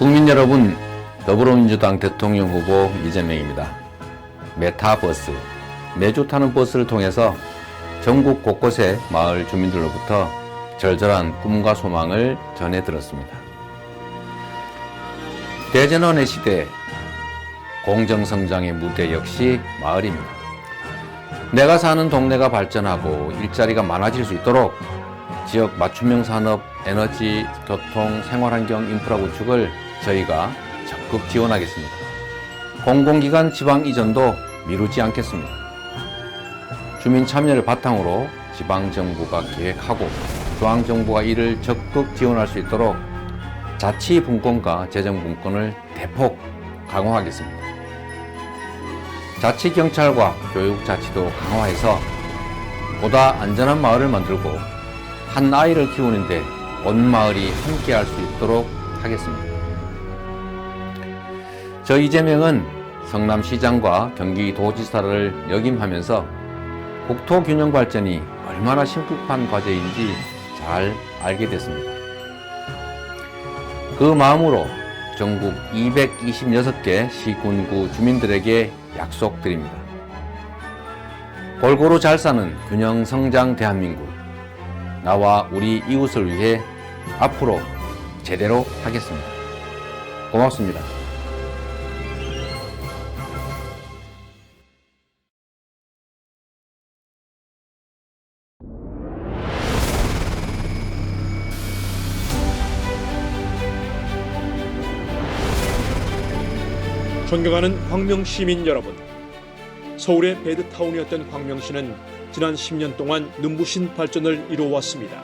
국민 여러분, 더불어민주당 대통령 후보 이재명입니다. 메타버스, 매주 타는 버스를 통해서 전국 곳곳의 마을 주민들로부터 절절한 꿈과 소망을 전해 들었습니다. 대전원의 시대, 공정성장의 무대 역시 마을입니다. 내가 사는 동네가 발전하고 일자리가 많아질 수 있도록 지역 맞춤형 산업, 에너지, 교통, 생활환경 인프라 구축을 저희가 적극 지원하겠습니다. 공공기관 지방 이전도 미루지 않겠습니다. 주민 참여를 바탕으로 지방정부가 계획하고 중앙정부가 이를 적극 지원할 수 있도록 자치분권과 재정분권을 대폭 강화하겠습니다. 자치경찰과 교육자치도 강화해서 보다 안전한 마을을 만들고 한 아이를 키우는데 온 마을이 함께 할 수 있도록 하겠습니다. 저 이재명은 성남시장과 경기도지사를 역임하면서 국토 균형 발전이 얼마나 심각한 과제인지 잘 알게 됐습니다. 그 마음으로 전국 226개 시군구 주민들에게 약속드립니다. 골고루 잘 사는 균형 성장 대한민국. 나와 우리 이웃을 위해 앞으로 제대로 하겠습니다. 고맙습니다. 존경하는 광명 시민 여러분. 서울의 베드타운이었던 광명시는 지난 10년 동안 눈부신 발전을 이루어왔습니다.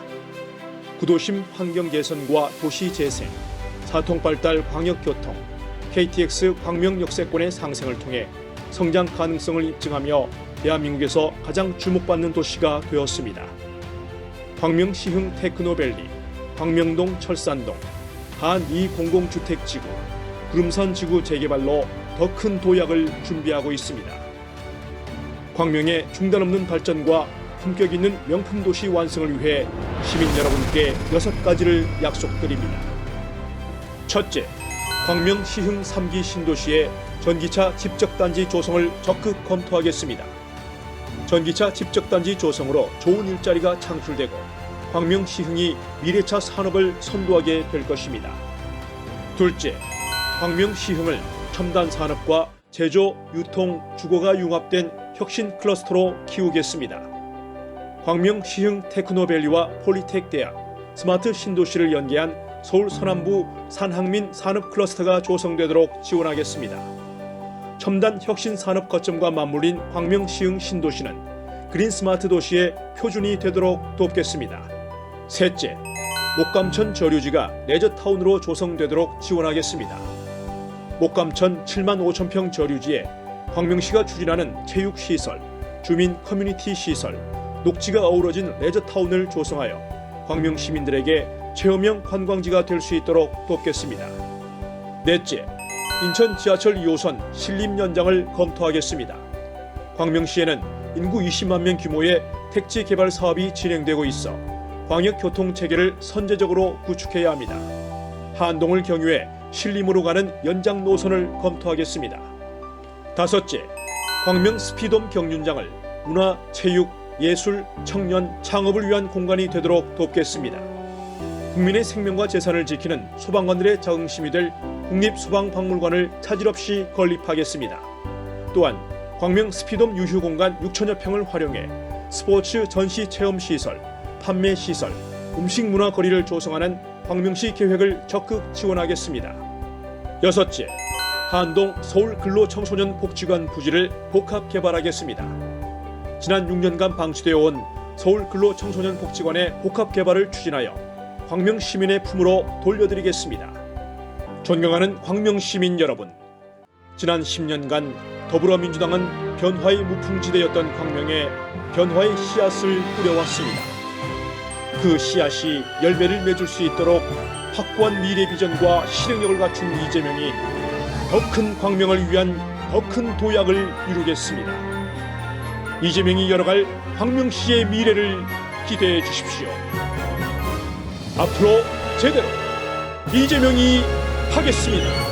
구도심 환경 개선과 도시 재생, 사통 발달 광역교통, KTX 광명 역세권의 상생을 통해 성장 가능성을 입증하며 대한민국에서 가장 주목받는 도시가 되었습니다. 광명시흥 테크노밸리, 광명동 철산동, 한2 공공주택지구, 구름산 지구 재개발로 더 큰 도약을 준비하고 있습니다. 광명의 중단 없는 발전과 품격 있는 명품 도시 완성을 위해 시민 여러분께 여섯 가지를 약속드립니다. 첫째, 광명 시흥 3기 신도시의 전기차 집적단지 조성을 적극 검토하겠습니다. 전기차 집적단지 조성으로 좋은 일자리가 창출되고 광명 시흥이 미래차 산업을 선도하게 될 것입니다. 둘째, 광명 시흥을 첨단 산업과 제조, 유통, 주거가 융합된 혁신 클러스터로 키우겠습니다. 광명 시흥 테크노밸리와 폴리텍 대학, 스마트 신도시를 연계한 서울 서남부 산학민 산업 클러스터가 조성되도록 지원하겠습니다. 첨단 혁신 산업 거점과 맞물린 광명 시흥 신도시는 그린 스마트 도시의 표준이 되도록 돕겠습니다. 셋째, 목감천 저류지가 레저타운으로 조성되도록 지원하겠습니다. 목감천 7만 5천 평 저류지에 광명시가 추진하는 체육시설, 주민 커뮤니티 시설, 녹지가 어우러진 레저타운을 조성하여 광명 시민들에게 체험형 관광지가 될 수 있도록 돕겠습니다. 넷째, 인천 지하철 2호선 신림 연장을 검토하겠습니다. 광명시에는 인구 20만 명 규모의 택지 개발 사업이 진행되고 있어 광역 교통 체계를 선제적으로 구축해야 합니다. 한동을 경유해 신림으로 가는 연장 노선을 검토하겠습니다. 다섯째, 광명 스피돔 경륜장을 문화, 체육, 예술, 청년, 창업을 위한 공간이 되도록 돕겠습니다. 국민의 생명과 재산을 지키는 소방관들의 자긍심이 될 국립소방박물관을 차질 없이 건립하겠습니다. 또한 광명 스피돔 유휴 공간 6천여 평을 활용해 스포츠 전시 체험 시설, 판매 시설, 음식 문화 거리를 조성하는 광명시 계획을 적극 지원하겠습니다. 여섯째, 한동 서울 근로 청소년 복지관 부지를 복합 개발하겠습니다. 지난 6년간 방치되어 온 서울 근로 청소년 복지관의 복합 개발을 추진하여 광명 시민의 품으로 돌려드리겠습니다. 존경하는 광명 시민 여러분, 지난 10년간 더불어민주당은 변화의 무풍지대였던 광명에 변화의 씨앗을 뿌려왔습니다. 그 씨앗이 열매를 맺을 수 있도록 확고한 미래 비전과 실행력을 갖춘 이재명이 더 큰 광명을 위한 더 큰 도약을 이루겠습니다. 이재명이 열어갈 광명시의 미래를 기대해 주십시오. 앞으로 제대로 이재명이 하겠습니다.